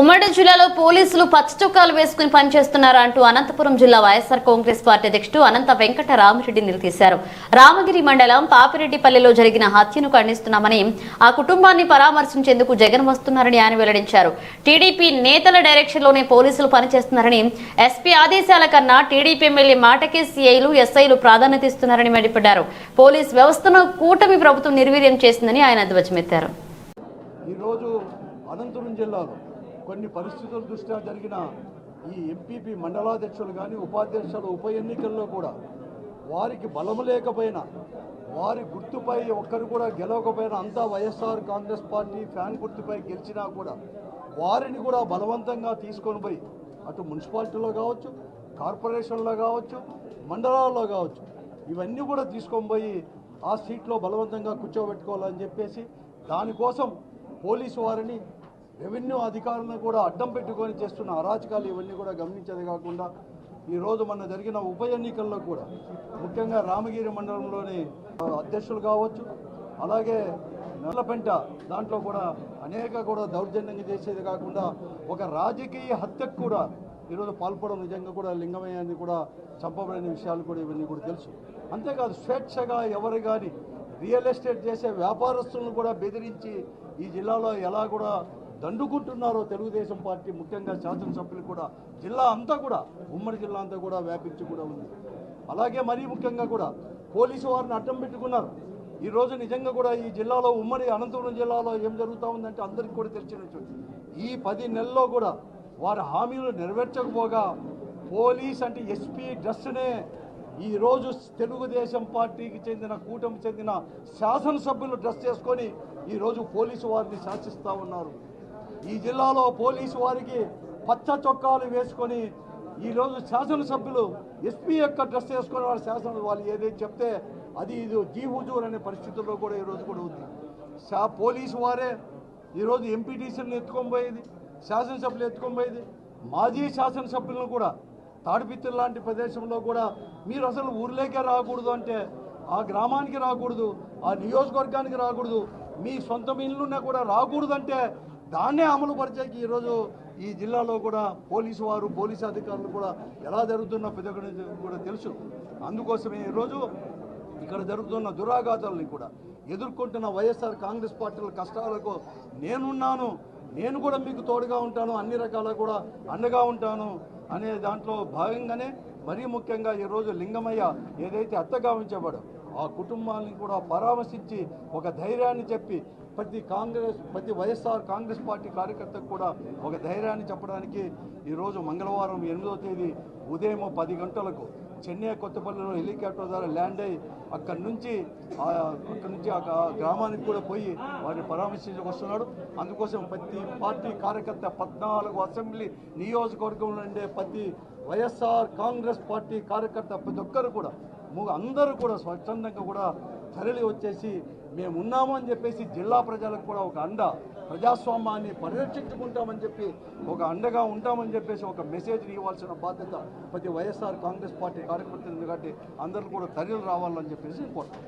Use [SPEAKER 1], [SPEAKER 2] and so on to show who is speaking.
[SPEAKER 1] ఉమ్మడి జిల్లాలో పోలీసులు పచ్చచొక్కాలు వేసుకుని పనిచేస్తున్నారా అంటూ అనంతపురం జిల్లా వైఎస్ఆర్ కాంగ్రెస్ పార్టీ అధ్యక్షుడు అనంత వెంకట రామిరెడ్డి నిలదీశారు రామగిరి మండలం పాపిరెడ్డిపల్లిలో జరిగిన హత్యను ఖండిస్తున్నామని ఆ కుటుంబాన్ని పరామర్శించేందుకు జగన్ వస్తున్నారని ఆయన వెల్లడించారు. టీడీపీ నేతల డైరెక్షన్లోనే పోలీసులు పనిచేస్తున్నారని ఎస్పీ ఆదేశాల కన్నా టీడీపీ ఎమ్మెల్యే మాటకే సీఐలు ఎస్ఐలు ప్రాధాన్యత ఇస్తున్నారని మండిపడ్డారు. పోలీస్ వ్యవస్థను కూటమి ప్రభుత్వం నిర్వీర్యం చేసిందని ఆయన ధ్వజమెత్తారు.
[SPEAKER 2] అనంతపురం జిల్లాలో కొన్ని పరిస్థితుల దృష్ట్యా జరిగిన ఈ ఎంపీపీ మండలాధ్యక్షులు కానీ ఉపాధ్యక్షులు ఉప ఎన్నికల్లో కూడా వారికి బలం లేకపోయినా వారి గుర్తుపై ఒక్కరు కూడా గెలవకపోయినా అంతా వైఎస్ఆర్ కాంగ్రెస్ పార్టీ ఫ్యాన్ గుర్తుపై గెలిచినా కూడా వారిని కూడా బలవంతంగా తీసుకొని పోయి అటు మున్సిపాలిటీలో కావచ్చు కార్పొరేషన్లో కావచ్చు మండలాల్లో కావచ్చు ఇవన్నీ కూడా తీసుకొని పోయి ఆ సీట్లో బలవంతంగా కూర్చోబెట్టుకోవాలని చెప్పేసి దానికోసం పోలీసు వారిని రెవెన్యూ అధికారులను కూడా అడ్డం పెట్టుకొని చేస్తున్న అరాచకాలు ఇవన్నీ కూడా గమనించేది కాకుండా ఈరోజు మన జరిగిన ఉప ఎన్నికల్లో కూడా ముఖ్యంగా రామగిరి మండలంలోని అధ్యక్షులు కావచ్చు అలాగే నల్లపెంట దాంట్లో కూడా అనేక కూడా దౌర్జన్యంగా చేసేది కాకుండా ఒక రాజకీయ హత్యకు కూడా ఈరోజు పాల్పడడం నిజంగా కూడా లింగమయ్యాన్ని కూడా చంపబడిన విషయాలు కూడా ఇవన్నీ కూడా తెలుసు. అంతేకాదు స్వేచ్ఛగా ఎవరు కానీ రియల్ ఎస్టేట్ చేసే వ్యాపారస్తులను కూడా బెదిరించి ఈ జిల్లాలో ఎలా కూడా దండుకుంటున్నారో తెలుగుదేశం పార్టీ ముఖ్యంగా శాసనసభ్యులు కూడా జిల్లా అంతా కూడా ఉమ్మడి జిల్లా అంతా కూడా వ్యాపించి కూడా ఉంది. అలాగే మరీ ముఖ్యంగా కూడా పోలీసు వారిని అడ్డం పెట్టుకున్నారు. ఈ రోజు నిజంగా కూడా ఈ జిల్లాలో ఉమ్మడి అనంతపురం జిల్లాలో ఏం జరుగుతూ ఉందంటే అందరికీ కూడా తెలిసినటువంటి ఈ పది నెలల్లో కూడా వారి హామీలు నెరవేర్చకపోగా పోలీస్ అంటే ఎస్పీ డ్రెస్నే ఈరోజు తెలుగుదేశం పార్టీకి చెందిన కూటమి చెందిన శాసనసభ్యులు డ్రెస్ చేసుకొని ఈరోజు పోలీసు వారిని శాసిస్తూ ఉన్నారు. ఈ జిల్లాలో పోలీసు వారికి పచ్చ చొక్కాలు వేసుకొని ఈరోజు శాసనసభ్యులు ఎస్పీ యొక్క డ్రెస్ వేసుకొని వాళ్ళ శాసన వాళ్ళు ఏదైతే చెప్తే అది ఇది జీ హుజూర్ అనే పరిస్థితుల్లో కూడా ఈరోజు కూడా ఉంది. శా పోలీసు వారే ఈరోజు ఎంపీటీసీని ఎత్తుకొని పోయేది శాసనసభ్యులు ఎత్తుకొని పోయేది మాజీ శాసనసభ్యులను కూడా తాడిపిత్తులు లాంటి ప్రదేశంలో కూడా మీరు అసలు ఊర్లోకే రాకూడదు అంటే ఆ గ్రామానికి రాకూడదు ఆ నియోజకవర్గానికి రాకూడదు మీ సొంత ఇల్లున్నా కూడా రాకూడదు అంటే దాన్నే అమలు పరిచేకి ఈరోజు ఈ జిల్లాలో కూడా పోలీసు వారు పోలీసు అధికారులు కూడా ఎలా జరుగుతున్న ప్రతి ఒక్కరికి కూడా తెలుసు. అందుకోసమే ఈరోజు ఇక్కడ జరుగుతున్న దురాఘాతాలని కూడా ఎదుర్కొంటున్న వైఎస్ఆర్ కాంగ్రెస్ పార్టీల కష్టాలకు నేనున్నాను నేను కూడా మీకు తోడుగా ఉంటాను అన్ని రకాల కూడా అండగా ఉంటాను అనే దాంట్లో భాగంగానే మరీ ముఖ్యంగా ఈరోజు లింగమయ్య ఏదైతే అత్తగావించబడో ఆ కుటుంబాన్ని కూడా పరామర్శించి ఒక ధైర్యాన్ని చెప్పి ప్రతి కాంగ్రెస్ ప్రతి వైఎస్ఆర్ కాంగ్రెస్ పార్టీ కార్యకర్తకు కూడా ఒక ధైర్యాన్ని చెప్పడానికి ఈరోజు మంగళవారం ఎనిమిదో తేదీ ఉదయం పది గంటలకు చెన్నై కొత్తపల్లిలో హెలికాప్టర్ ద్వారా ల్యాండ్ అయ్యి అక్కడి నుంచి ఆ- అక్కడి నుంచి ఆ గ్రామానికి కూడా పోయి వారిని పరామర్శించకు వస్తున్నాడు. అందుకోసం ప్రతి పార్టీ కార్యకర్త పద్నాలుగు అసెంబ్లీ నియోజకవర్గంలో ఉండే ప్రతి వైఎస్ఆర్ కాంగ్రెస్ పార్టీ కార్యకర్త ప్రతి ఒక్కరు కూడా అందరూ కూడా స్వచ్ఛందంగా కూడా తరలి వచ్చేసి మేము ఉన్నామని అని చెప్పేసి జిల్లా ప్రజలకు కూడా ఒక అండ ప్రజాస్వామ్యాన్ని పరిరక్షించుకుంటామని చెప్పి ఒక అండగా ఉంటామని చెప్పేసి ఒక మెసేజ్ ఇవ్వాల్సిన బాధ్యత ప్రతి వైఎస్ఆర్ కాంగ్రెస్ పార్టీ కార్యకర్తలు. ఎందుకంటే కాబట్టి అందరూ కూడా తరలి రావాలని చెప్పేసి కోరుతాం